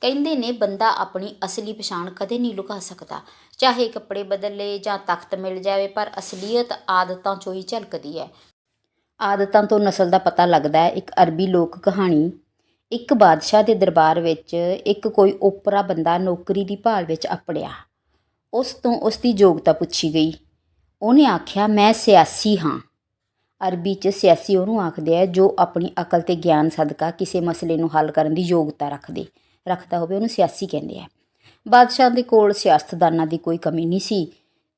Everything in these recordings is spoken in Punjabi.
ਕਹਿੰਦੇ ਨੇ ਬੰਦਾ ਆਪਣੀ ਅਸਲੀ ਪਛਾਣ ਕਦੇ ਨਹੀਂ ਲੁਕਾ ਸਕਦਾ। ਚਾਹੇ ਕੱਪੜੇ ਬਦਲੇ ਜਾਂ ਤਖਤ ਮਿਲ ਜਾਵੇ, ਪਰ ਅਸਲੀਅਤ ਆਦਤਾਂ ਚੋਂ ਹੀ ਝਲਕਦੀ ਹੈ। ਆਦਤਾਂ ਤੋਂ ਨਸਲ ਦਾ ਪਤਾ ਲੱਗਦਾ ਹੈ। ਇੱਕ ਅਰਬੀ ਲੋਕ ਕਹਾਣੀ, ਇੱਕ ਬਾਦਸ਼ਾਹ ਦੇ ਦਰਬਾਰ ਵਿੱਚ ਇੱਕ ਕੋਈ ਓਪਰਾ ਬੰਦਾ ਨੌਕਰੀ ਦੀ ਭਾਲ ਵਿੱਚ ਅਪੜਿਆ। ਉਸ ਤੋਂ ਉਸ ਦੀ ਯੋਗਤਾ ਪੁੱਛੀ ਗਈ। ਉਹਨੇ ਆਖਿਆ, ਮੈਂ ਸਿਆਸੀ ਹਾਂ। ਅਰਬੀ 'ਚ ਸਿਆਸੀ ਉਹਨੂੰ ਆਖਦੇ ਆ, ਜੋ ਆਪਣੀ ਅਕਲ ਤੇ ਗਿਆਨ, ਸਦਕਾ ਕਿਸੇ ਮਸਲੇ ਨੂੰ ਹੱਲ ਕਰਨ ਦੀ ਯੋਗਤਾ ਰੱਖਦੇ। ਰੱਖਦਾ ਹੋਵੇ, ਉਹਨੂੰ ਸਿਆਸੀ ਕਹਿੰਦੇ ਆ। ਬਾਦਸ਼ਾਹ ਦੇ ਕੋਲ ਸਿਆਸਤਦਾਨਾਂ ਦੀ ਕੋਈ ਕਮੀ ਨਹੀਂ ਸੀ,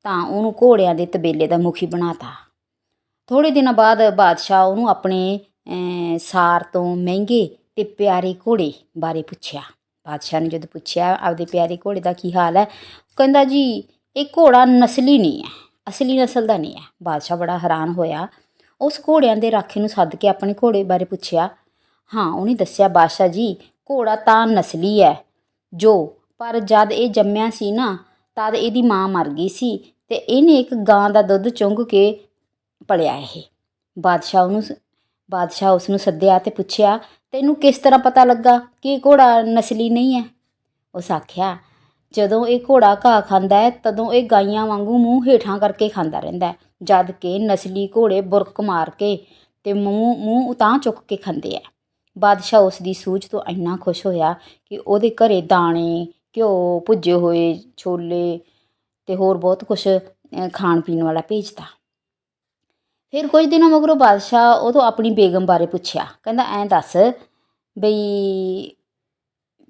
ਤਾਂ ਉਹਨੂੰ ਘੋੜਿਆਂ ਦੇ ਤਬੇਲੇ ਦਾ ਮੁਖੀ ਬਣਾਤਾ। ਥੋੜੇ ਦਿਨਾਂ ਬਾਅਦ ਬਾਦਸ਼ਾਹ ਉਹਨੂੰ ਆਪਣੇ ਸਾਰ ਤੋਂ ਮਹਿੰਗੇ ਤੇ ਪਿਆਰੇ ਘੋੜੇ ਬਾਰੇ ਪੁੱਛਿਆ। ਬਾਦਸ਼ਾਹ ਨੇ ਜਦੋਂ ਪੁੱਛਿਆ, ਆਪਦੇ ਪਿਆਰੇ ਘੋੜੇ ਦਾ ਕੀ ਹਾਲ ਹੈ? ਕਹਿੰਦਾ, ਜੀ, ਇਹ ਘੋੜਾ ਨਸਲੀ ਨਹੀਂ ਹੈ, ਅਸਲੀ ਨਸਲ ਦਾ ਨਹੀਂ ਹੈ। ਬਾਦਸ਼ਾਹ ਬੜਾ ਹੈਰਾਨ ਹੋਇਆ। ਉਸ ਘੋੜਿਆਂ ਦੇ ਰਾਖੇ ਨੂੰ ਸੱਦ ਕੇ ਆਪਣੇ ਘੋੜੇ ਬਾਰੇ ਪੁੱਛਿਆ। ਹਾਂ, ਉਹਨੇ ਦੱਸਿਆ, ਬਾਦਸ਼ਾਹ ਜੀ ਘੋੜਾ ਤਾਂ ਨਸਲੀ ਹੈ ਜੋ, ਪਰ ਜਦ ਇਹ ਜੰਮਿਆ ਸੀ ਨਾ, ਤਦ ਇਹਦੀ ਮਾਂ ਮਰ ਗਈ ਸੀ ਤੇ ਇਹਨੇ ਇੱਕ ਗਾਂ ਦਾ ਦੁੱਧ ਚੁੰਘ ਕੇ ਪਲਿਆ ਇਹ। ਬਾਦਸ਼ਾਹ ਉਹਨੂੰ ਬਾਦਸ਼ਾਹ ਉਸ ਨੂੰ ਸੱਦਿਆ ਤੇ ਪੁੱਛਿਆ, ਤੈਨੂੰ ਕਿਸ ਤਰ੍ਹਾਂ ਪਤਾ ਲੱਗਾ ਕਿ ਇਹ ਘੋੜਾ ਨਸਲੀ ਨਹੀਂ ਹੈ ਉਸ ਆਖਿਆ, ਜਦੋਂ ਇਹ ਘੋੜਾ ਘਾਹ ਖਾਂਦਾ ਹੈ ਤਦੋਂ ਇਹ ਗਾਈਆਂ ਵਾਂਗੂ ਮੂੰਹ ਹੇਠਾਂ ਕਰਕੇ ਖਾਂਦਾ ਰਹਿੰਦਾ ਹੈ ਜਦ ਕਿ ਨਸਲੀ ਘੋੜੇ ਬੁਰਕ ਮਾਰ ਕੇ ਤੇ ਮੂੰਹ ਮੂੰਹ ਉਤਾਂ ਚੁੱਕ ਕੇ ਖਾਂਦੇ ਆ ਬਾਦਸ਼ਾਹ ਉਸ ਦੀ ਸੂਝ ਤੋਂ ਇੰਨਾ ਖੁਸ਼ ਹੋਇਆ ਕਿ ਉਹਦੇ ਘਰੇ ਦਾਣੇ, ਘਿਓ, ਭੁੱਜੇ ਹੋਏ ਛੋਲੇ ਅਤੇ ਹੋਰ ਬਹੁਤ ਕੁਛ ਖਾਣ ਪੀਣ ਵਾਲਾ ਭੇਜਤਾ। ਫਿਰ ਕੁਝ ਦਿਨਾਂ ਮਗਰੋਂ ਬਾਦਸ਼ਾਹ ਉਹ ਤੋਂ ਆਪਣੀ ਬੇਗਮ ਬਾਰੇ ਪੁੱਛਿਆ। ਕਹਿੰਦਾ, ਐਂ ਦੱਸ ਬਈ,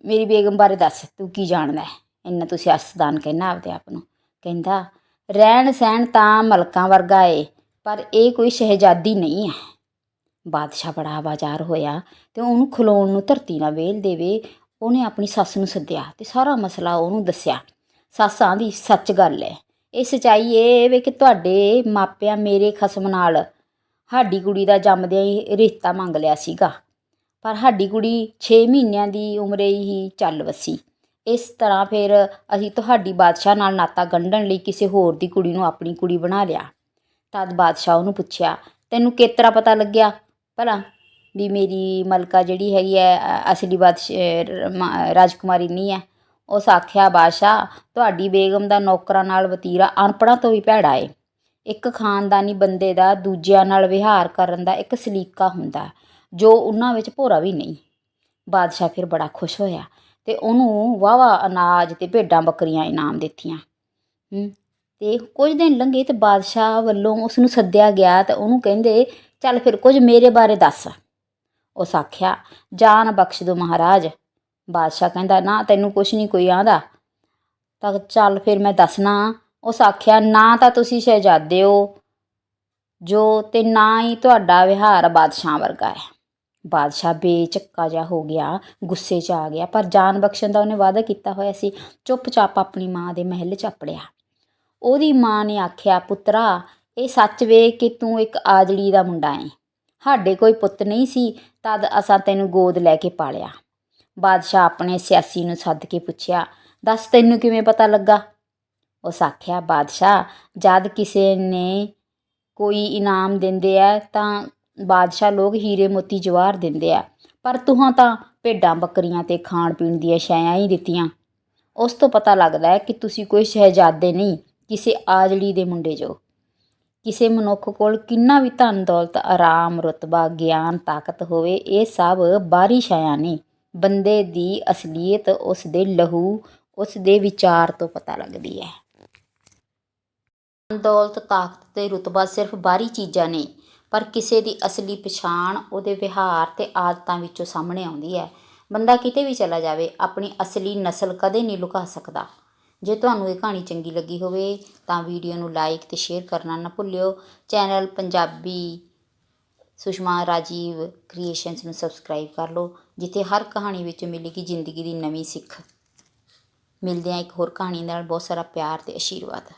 ਮੇਰੀ ਬੇਗਮ ਬਾਰੇ ਦੱਸ, ਤੂੰ ਕੀ ਜਾਣਦਾ ਇੰਨਾ ਤੂੰ ਸਿਆਸਤਦਾਨ ਕਹਿਣਾ ਆਪਦੇ ਆਪ ਨੂੰ। ਕਹਿੰਦਾ ਰਹਿਣ ਸਹਿਣ ਤਾਂ ਮਲਕਾਂ ਵਰਗਾ ਏ, ਪਰ ਇਹ ਕੋਈ ਸ਼ਹਿਜ਼ਾਦੀ ਨਹੀਂ ਹੈ। ਬਾਦਸ਼ਾਹ ਬੜਾ ਆਵਾਜ਼ਾਰ ਹੋਇਆ ਅਤੇ ਉਹਨੂੰ ਖਲੋਣ ਨੂੰ ਧਰਤੀ ਨਾਲ ਵੇਲ ਦੇਵੇ, ਉਹਨੇ ਆਪਣੀ ਸੱਸ ਨੂੰ ਸੱਦਿਆ ਅਤੇ ਸਾਰਾ ਮਸਲਾ ਉਹਨੂੰ ਦੱਸਿਆ। ਸੱਸਾਂ ਦੀ ਸੱਚ ਗੱਲ ਹੈ ਇਹ ਸਚਾਈ ਇਹ ਵੇ ਕਿ ਤੁਹਾਡੇ ਮਾਪਿਆਂ ਮੇਰੇ ਖਸਮ ਨਾਲ ਸਾਡੀ ਕੁੜੀ ਦਾ ਜੰਮਦਿਆਂ ਹੀ ਰਿਸ਼ਤਾ ਮੰਗ ਲਿਆ ਸੀਗਾ। ਪਰ ਸਾਡੀ ਕੁੜੀ 6 ਮਹੀਨਿਆਂ ਦੀ ਉਮਰੇ ਹੀ ਚੱਲ ਵਸੀ। ਇਸ ਤਰ੍ਹਾਂ ਫਿਰ ਅਸੀਂ ਤੁਹਾਡੀ ਬਾਦਸ਼ਾਹ ਨਾਲ ਨਾਤਾ ਗੰਢਣ ਲਈ ਕਿਸੇ ਹੋਰ ਦੀ ਕੁੜੀ ਨੂੰ ਆਪਣੀ ਕੁੜੀ ਬਣਾ ਲਿਆ। ਤਦ ਬਾਦਸ਼ਾਹ ਉਹਨੂੰ ਪੁੱਛਿਆ, ਤੈਨੂੰ ਕਿਤਰਾ ਪਤਾ ਲੱਗਿਆ? ਭਲਾ, ਵੀ ਮੇਰੀ ਮਲਕਾ ਜਿਹੜੀ ਹੈਗੀ ਹੈ ਅਸਲੀ ਬਾਦਸ਼ਾਹ ਰਾਜਕੁਮਾਰੀ ਨਹੀਂ ਹੈ ਉਸ ਆਖਿਆ ਬਾਦਸ਼ਾਹ, ਤੁਹਾਡੀ ਬੇਗਮ ਦਾ ਨੌਕਰਾਂ ਨਾਲ ਵਤੀਰਾ ਅਨਪੜ੍ਹਾਂ ਤੋਂ ਵੀ ਭੈੜਾ ਏ। ਇੱਕ ਖਾਨਦਾਨੀ ਬੰਦੇ ਦਾ ਦੂਜਿਆਂ ਨਾਲ ਵਿਹਾਰ ਕਰਨ ਦਾ ਇੱਕ ਸਲੀਕਾ ਹੁੰਦਾ, ਜੋ ਉਹਨਾਂ ਵਿੱਚ ਭੋਰਾ ਵੀ ਨਹੀਂ। ਬਾਦਸ਼ਾਹ ਫਿਰ ਬੜਾ ਖੁਸ਼ ਹੋਇਆ ਤੇ ਉਹਨੂੰ ਵਾਵਾ ਅਨਾਜ ਤੇ ਭੇਡਾਂ ਬੱਕਰੀਆਂ ਇਨਾਮ ਦਿੱਤੀਆਂ। ਹੂੰ, ਤੇ ਕੁਝ ਦਿਨ ਲੰਘੇ ਤੇ ਬਾਦਸ਼ਾਹ ਵੱਲੋਂ ਉਸ ਨੂੰ ਸੱਦਿਆ ਗਿਆ ਤੇ ਉਹਨੂੰ ਕਹਿੰਦੇ ਚੱਲ ਫਿਰ ਕੁਝ ਮੇਰੇ ਬਾਰੇ ਦੱਸ। ਉਸ ਆਖਿਆ, ਜਾਨ ਬਖਸ਼ ਦੋ ਮਹਾਰਾਜ। ਬਾਦਸ਼ਾਹ ਕਹਿੰਦਾ, ਨਾ, ਤੈਨੂੰ ਕੁਛ ਨਹੀਂ ਕੋਈ ਆਂਦਾ ਤਾਂ ਚੱਲ ਫਿਰ ਮੈਂ ਦੱਸਣਾ। ਉਸ ਆਖਿਆ, ਨਾ ਤਾਂ ਤੁਸੀਂ ਸ਼ਹਿਜ਼ਾਦੇ ਹੋ, ਜੋ ਤੇ ਨਾ ਹੀ ਤੁਹਾਡਾ ਵਿਹਾਰ ਬਾਦਸ਼ਾਹ ਵਰਗਾ ਹੈ। ਬਾਦਸ਼ਾਹ ਬੇਚੱਕਾ ਜਿਹਾ ਹੋ ਗਿਆ, ਗੁੱਸੇ 'ਚ ਆ ਗਿਆ, ਪਰ ਜਾਨ ਬਖਸ਼ਣ ਦਾ ਉਹਨੇ ਵਾਅਦਾ ਕੀਤਾ ਹੋਇਆ ਸੀ। ਚੁੱਪਚਾਪ ਆਪਣੀ ਮਾਂ ਦੇ ਮਹਿਲ 'ਚ ਆਪੜਿਆ ਉਹਦੀ ਮਾਂ ਨੇ ਆਖਿਆ, ਪੁੱਤਰਾ ਇਹ ਸੱਚ ਵੇ ਕਿ ਤੂੰ ਇੱਕ ਆਜੜੀ ਦਾ ਮੁੰਡਾ ਹੈ। ਸਾਡੇ ਕੋਈ ਪੁੱਤ ਨਹੀਂ ਸੀ, ਤਦ ਅਸਾਂ ਤੈਨੂੰ ਗੋਦ ਲੈ ਕੇ ਪਾਲਿਆ। ਬਾਦਸ਼ਾਹ ਆਪਣੇ ਸਿਆਸੀ ਨੂੰ ਸੱਦ ਕੇ ਪੁੱਛਿਆ, ਦੱਸ ਤੈਨੂੰ ਕਿਵੇਂ ਪਤਾ ਲੱਗਾ? ਉਸ ਆਖਿਆ, ਬਾਦਸ਼ਾਹ, ਜਦ ਕਿਸੇ ਨੇ ਕੋਈ ਇਨਾਮ ਦਿੰਦੇ ਆ, ਤਾਂ ਬਾਦਸ਼ਾਹ ਲੋਕ ਹੀਰੇ ਮੋਤੀ ਜਵਾਹਰ ਦਿੰਦੇ ਆ। ਪਰ ਤੁਹਾਂ ਤਾਂ ਭੇਡਾਂ ਬੱਕਰੀਆਂ ਤੇ ਖਾਣ ਪੀਣ ਦੀਆਂ ਸ਼ੈਆਂ ਹੀ ਦਿੱਤੀਆਂ। ਉਸ ਤੋਂ ਪਤਾ ਲੱਗਦਾ ਹੈ ਕਿ ਤੁਸੀਂ ਕੋਈ ਸ਼ਹਿਜ਼ਾਦੇ ਨਹੀਂ, ਕਿਸੇ ਆਜੜੀ ਦੇ ਮੁੰਡੇ ਜੋ। ਕਿਸੇ ਮਨੁੱਖ ਕੋਲ ਕਿੰਨਾ ਵੀ ਧਨ, ਦੌਲਤ, ਆਰਾਮ, ਰੁਤਬਾ, ਗਿਆਨ, ਤਾਕਤ ਹੋਵੇ, ਇਹ ਸਭ ਬਾਹਰੀ ਛਾਇਆ ਨੇ ਬੰਦੇ ਦੀ ਅਸਲੀਅਤ ਉਸ ਦੇ ਲਹੂ, ਉਸ ਦੇ ਵਿਚਾਰ ਤੋਂ ਪਤਾ ਲੱਗਦੀ ਹੈ। ਧਨ, ਦੌਲਤ, ਤਾਕਤ ਤੇ ਰੁਤਬਾ ਸਿਰਫ ਬਾਹਰੀ ਚੀਜ਼ਾਂ ਨੇ, ਪਰ ਕਿਸੇ ਦੀ ਅਸਲੀ ਪਛਾਣ, ਉਹਦੇ ਵਿਹਾਰ ਤੇ ਆਦਤਾਂ ਵਿੱਚੋਂ ਸਾਹਮਣੇ ਆਉਂਦੀ ਹੈ। ਬੰਦਾ ਕਿਤੇ ਵੀ ਚਲਾ ਜਾਵੇ, ਆਪਣੀ ਅਸਲੀ ਨਸਲ ਕਦੇ ਨਹੀਂ ਲੁਕਾ ਸਕਦਾ। ਜੇ ਤੁਹਾਨੂੰ ਇਹ ਕਹਾਣੀ ਚੰਗੀ ਲੱਗੀ ਹੋਵੇ ਤਾਂ ਵੀਡੀਓ ਨੂੰ ਲਾਈਕ ਤੇ ਸ਼ੇਅਰ ਕਰਨਾ ਨਾ ਭੁੱਲਿਓ। ਚੈਨਲ ਪੰਜਾਬੀ ਸੁਸ਼ਮਾ ਰਾਜੀਵ ਕ੍ਰੀਏਸ਼ਨਸ ਨੂੰ ਸਬਸਕ੍ਰਾਈਬ ਕਰ ਲਓ, ਜਿੱਥੇ ਹਰ ਕਹਾਣੀ ਵਿੱਚ ਮਿਲੇਗੀ ਜ਼ਿੰਦਗੀ ਦੀ ਨਵੀਂ ਸਿੱਖ। ਮਿਲਦੇ ਹਾਂ ਇੱਕ ਹੋਰ ਕਹਾਣੀ ਨਾਲ। ਬਹੁਤ ਸਾਰਾ ਪਿਆਰ ਤੇ ਆਸ਼ੀਰਵਾਦ